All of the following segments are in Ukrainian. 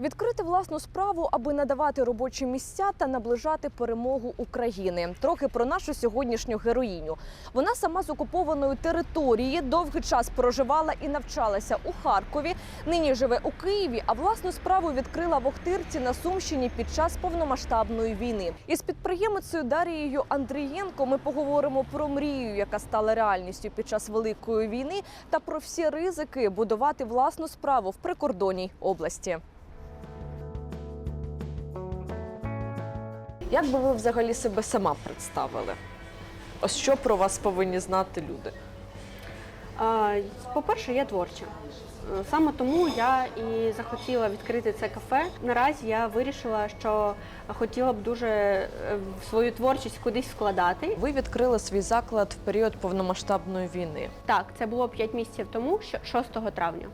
Відкрити власну справу, аби надавати робочі місця та наближати перемогу України. Трохи про нашу сьогоднішню героїню. Вона сама з окупованої території довгий час проживала і навчалася у Харкові. Нині живе у Києві, а власну справу відкрила в Охтирці на Сумщині під час повномасштабної війни. Із підприємицею Дарією Андрієнко ми поговоримо про мрію, яка стала реальністю під час великої війни, та про всі ризики будувати власну справу в прикордонній області. Як би ви взагалі себе сама представили? Ось що про вас повинні знати люди? По-перше, я творча. Е, Саме тому я і захотіла відкрити це кафе. Наразі я вирішила, що хотіла б дуже е, свою творчість кудись вкладати. Ви відкрили свій заклад в період повномасштабної війни. Так, це було 5 місяців тому, 6 травня.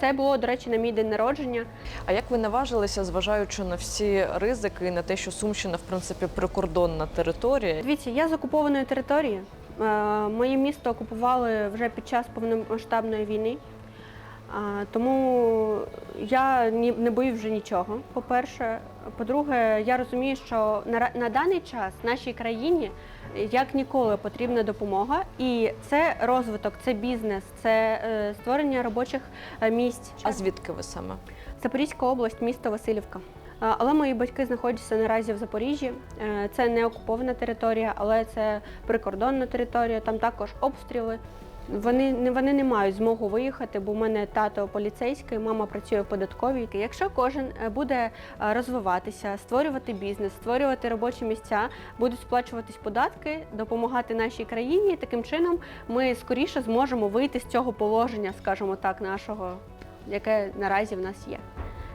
Це було, до речі, на мій день народження. А як ви наважилися, зважаючи на всі ризики і на те, що Сумщина, в принципі, прикордонна територія? Дивіться, я з окупованої території. Е, Моє місто окупували вже під час повномасштабної війни. Тому я не боюсь вже нічого. По-перше, по-друге, я розумію, що на, даний час нашій країні як ніколи потрібна допомога, і це розвиток, це бізнес, це е, створення робочих е, місць. А звідки ви саме? Запорізька область, місто Васильівка. Але мої батьки знаходяться наразі в Запоріжжі. Е, Це не окупована територія, але це прикордонна територія. Там також обстріли. Вони не вони не мають змогу виїхати, бо в мене тато поліцейський, мама працює в податковій. Якщо кожен е, буде е, розвиватися, створювати бізнес, створювати робочі місця, будуть сплачуватись податки, допомагати нашій країні. Таким чином ми скоріше зможемо вийти з цього положення, скажімо так, нашого, яке наразі в нас є.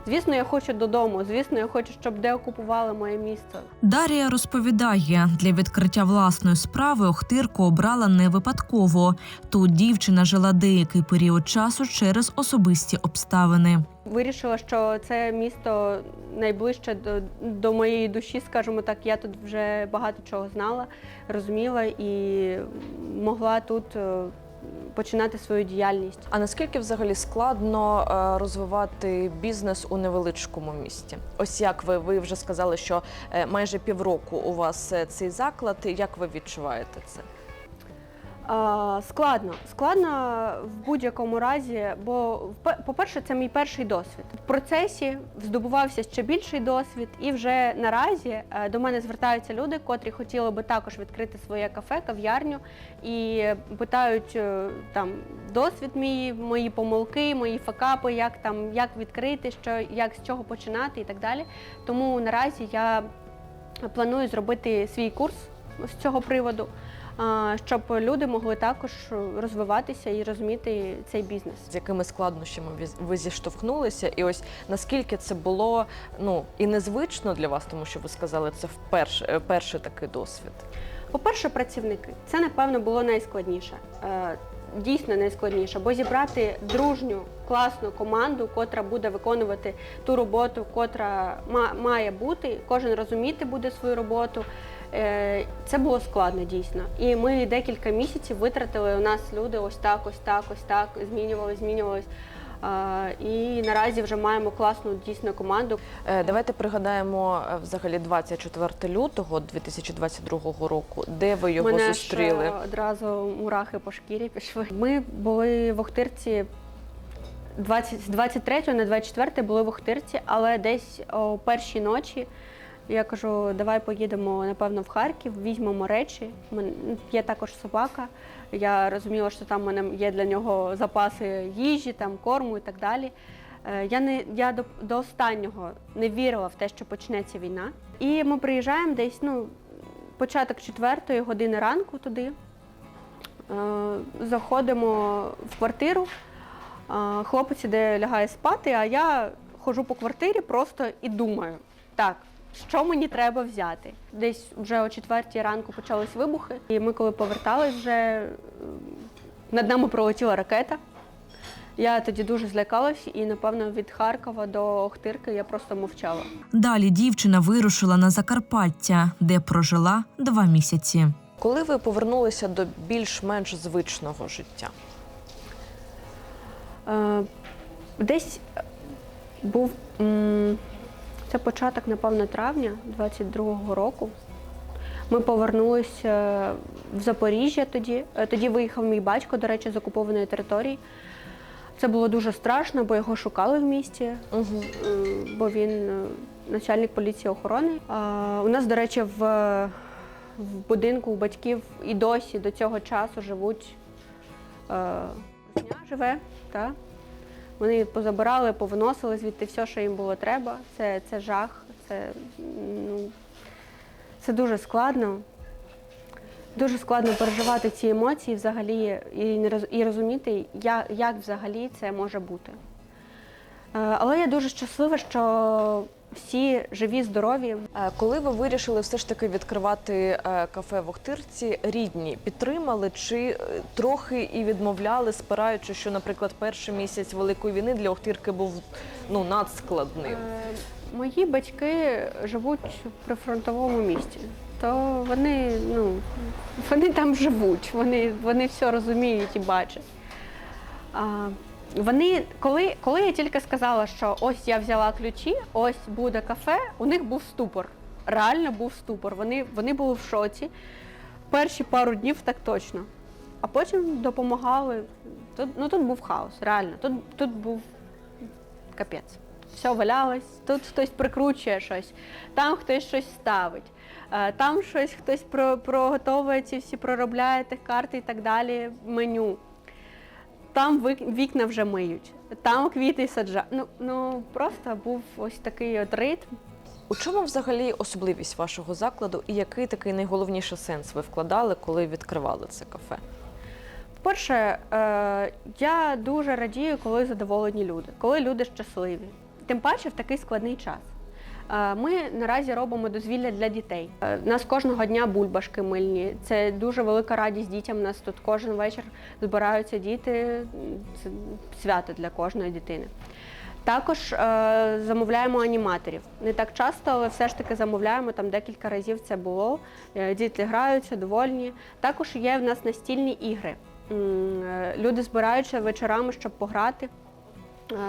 Звісно, я хочу додому. Звісно, я хочу, щоб деокупували моє місто. Дарія розповідає, для відкриття власної справи Охтирку обрала не випадково. Тут дівчина жила деякий період часу через особисті обставини. Вирішила, що це місто найближче до, до моєї душі, скажімо так. Я тут вже багато чого знала, розуміла і могла тут е, починати свою діяльність. А наскільки взагалі складно е, розвивати бізнес у невеличкому місті? Ось як ви, ви вже сказали, що е, майже півроку у вас е, цей заклад. Як ви відчуваєте це? Складно, складно в будь-якому разі, бо по-перше, це мій перший досвід. В процесі здобувався ще більший досвід, і вже наразі е, до мене звертаються люди, котрі хотіли би також відкрити своє кафе, кав'ярню, і питають е, там досвід мій, мої помилки, мої факапи, як там як відкрити, що як з чого починати і так далі. Тому наразі я планую зробити свій курс з цього приводу щоб люди могли також розвиватися і розуміти цей бізнес. З якими складнощами ви- зіштовхнулися? І ось наскільки це було ну і незвично для вас, тому що ви сказали, це вперше перший такий досвід. По-перше, працівники це напевно було найскладніше. Е, Дійсно найскладніше, бо зібрати дружню класну команду, котра буде виконувати ту роботу, котра ма- має бути, кожен розуміти буде свою роботу. Е, Це було складно дійсно. І ми декілька місяців витратили. У нас люди ось так, ось так, ось так, змінювали, змінювались. Е, І наразі вже маємо класну дійсно команду. Е, Давайте пригадаємо взагалі 24 лютого 2022 року, де ви його Мене зустріли. ж одразу мурахи по шкірі пішли. Ми були в Охтирці 20, з 23 на 24 були в Охтирці, але десь о першій ночі я кажу, давай поїдемо напевно в Харків, візьмемо речі. У є також собака. Я розуміла, що там в мене є для нього запаси їжі, там корму і так далі. Е, Я не я до, до останнього не вірила в те, що почнеться війна. І ми приїжджаємо десь, ну, початок четвертої години ранку туди. Е, Заходимо в квартиру. Е, Хлопець іде лягає спати, а я ходжу по квартирі просто і думаю, так, що мені треба взяти. Десь вже о четвертій ранку почались вибухи, і ми, коли повертались, вже над нами пролетіла ракета. Я тоді дуже злякалась, і напевно від Харкова до Охтирки я просто мовчала. Далі дівчина вирушила на Закарпаття, де прожила два місяці. Коли ви повернулися до більш-менш звичного життя? Е, Десь був м, це початок, напевно, травня 22-го року. Ми повернулися в Запоріжжя тоді. Е, Тоді виїхав мій батько, до речі, з окупованої території. Це було дуже страшно, бо його шукали в місті, Угу. е, бо він е, начальник поліції охорони. А, У нас, до речі, в, в будинку у батьків і досі до цього часу живуть е, живе. Та? Вони позабирали, повиносили звідти все, що їм було треба. Це, це жах, це, ну, це дуже складно. Дуже складно переживати ці емоції взагалі і, розуміти, як, як взагалі це може бути. Е, Але я дуже щаслива, що всі живі, здорові. Е, Коли ви вирішили все ж таки відкривати е, кафе в Охтирці, рідні підтримали чи е, трохи і відмовляли, спираючи, що, наприклад, перший місяць великої війни для Охтирки був ну надскладним? Мої батьки живуть в прифронтовому місті, то вони, ну, вони там живуть, вони, вони все розуміють і бачать. Вони, коли, коли я тільки сказала, що ось я взяла ключі, ось буде кафе, у них був ступор. Реально був ступор. Вони, вони були в шоці. Перші пару днів так точно. А потім допомагали. Тут, ну, тут був хаос, реально. Тут, тут був капець. Все валялось, тут хтось прикручує щось, там хтось щось ставить, е, там щось хтось про, проготовує ці всі проробляє тих карти і так далі, меню. Там вікна вже миють, там квіти саджають. Ну, ну просто був ось такий от ритм. У чому взагалі особливість вашого закладу і який такий найголовніший сенс ви вкладали, коли відкривали це кафе? По-перше, е, я дуже радію, коли задоволені люди, коли люди щасливі. Тим паче в такий складний час. Е, Ми наразі робимо дозвілля для дітей. Е, У нас кожного дня бульбашки мильні. Це дуже велика радість дітям. У нас тут кожен вечір збираються діти. Це свято для кожної дитини. Також е, замовляємо аніматорів. Не так часто, але все ж таки замовляємо там декілька разів це було. Е, Діти граються, довольні. Також є в нас настільні ігри. Е, Люди збираються вечорами, щоб пограти,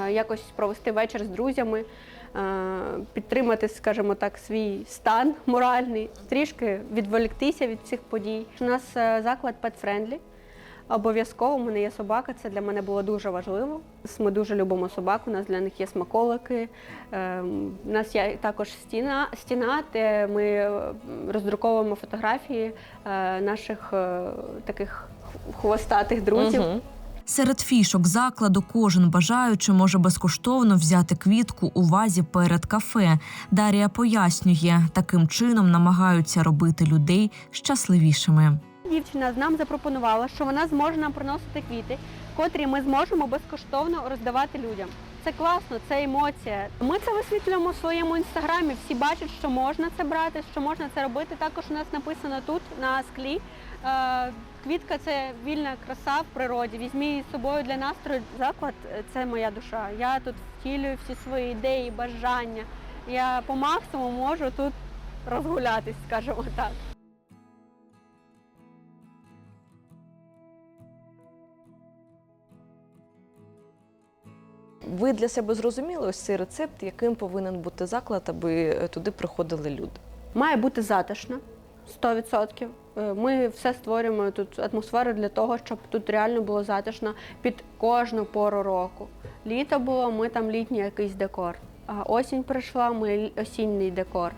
е, якось провести вечір з друзями, е, підтримати, скажімо так, свій стан моральний, трішки відволіктися від цих подій. У нас е, заклад pet-friendly. Обов'язково у мене є собака, це для мене було дуже важливо. Ми дуже любимо собак, у нас для них є смаколики. Ем, У нас є також стіна, стіна де ми е, роздруковуємо фотографії е, наших таких хвостатих друзів. Мгм. Серед фішок закладу кожен бажаючи може безкоштовно взяти квітку у вазі перед кафе. Дарія пояснює, таким чином намагаються робити людей щасливішими. Дівчина нам запропонувала, що вона зможе нам приносити квіти, котрі ми зможемо безкоштовно роздавати людям. Це класно, це емоція. Ми це висвітлюємо в своєму інстаграмі. Всі бачать, що можна це брати, що можна це робити. Також у нас написано тут на склі. Квітка це вільна краса в природі. Візьмі її з собою для настрою. Заклад е, це моя душа. Я тут втілюю всі свої ідеї, бажання. Я по максимуму можу тут розгулятись, скажімо так. Ви для себе зрозуміли ось цей рецепт, яким повинен бути заклад, аби е, туди приходили люди? Має бути затишно, 100%. Е, Ми все створюємо тут атмосферу для того, щоб тут реально було затишно під кожну пору року. Літо було, ми там літній якийсь декор. А осінь прийшла, ми осінній декор.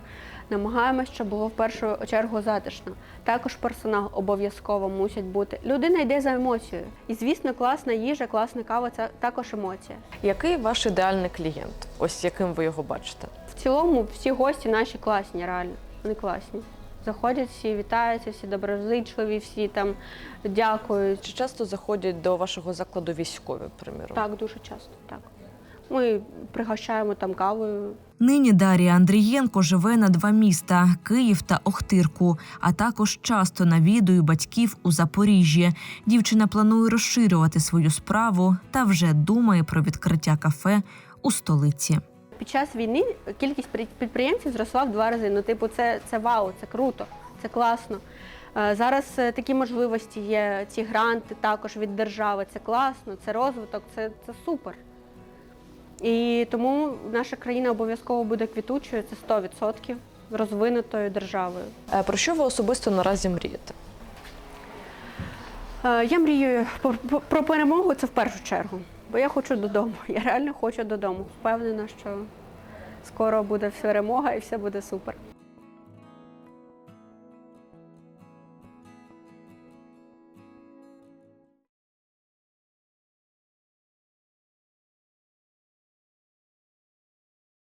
Намагаємось, щоб було в першу чергу затишно. Також персонал обов'язково мусить бути. Людина йде за емоцією. І звісно, класна їжа, класна кава це також емоція. Який ваш ідеальний клієнт? Ось яким ви його бачите? В цілому всі гості наші класні, реально. Вони класні. Заходять всі, вітаються, всі доброзичливі, всі там дякують. Чи часто заходять до вашого закладу військові, приміром? Так, дуже часто. Так. Ми пригощаємо там кавою. Нині Дарія Андрієнко живе на два міста Київ та Охтирку, а також часто навідує батьків у Запоріжжі. Дівчина планує розширювати свою справу та вже думає про відкриття кафе у столиці. Під час війни кількість підприємців зросла в два рази. Ну, типу, це, це вау, це круто, це класно. Е, Зараз е, такі можливості є, ці гранти також від держави. Це класно, це розвиток, це, це супер. І тому наша країна обов'язково буде квітучою, це 100% розвинутою державою. Е, Про що ви особисто наразі мрієте? Я мрію про перемогу це в першу чергу, бо я хочу додому. Я реально хочу додому. Впевнена, що скоро буде перемога і все буде супер.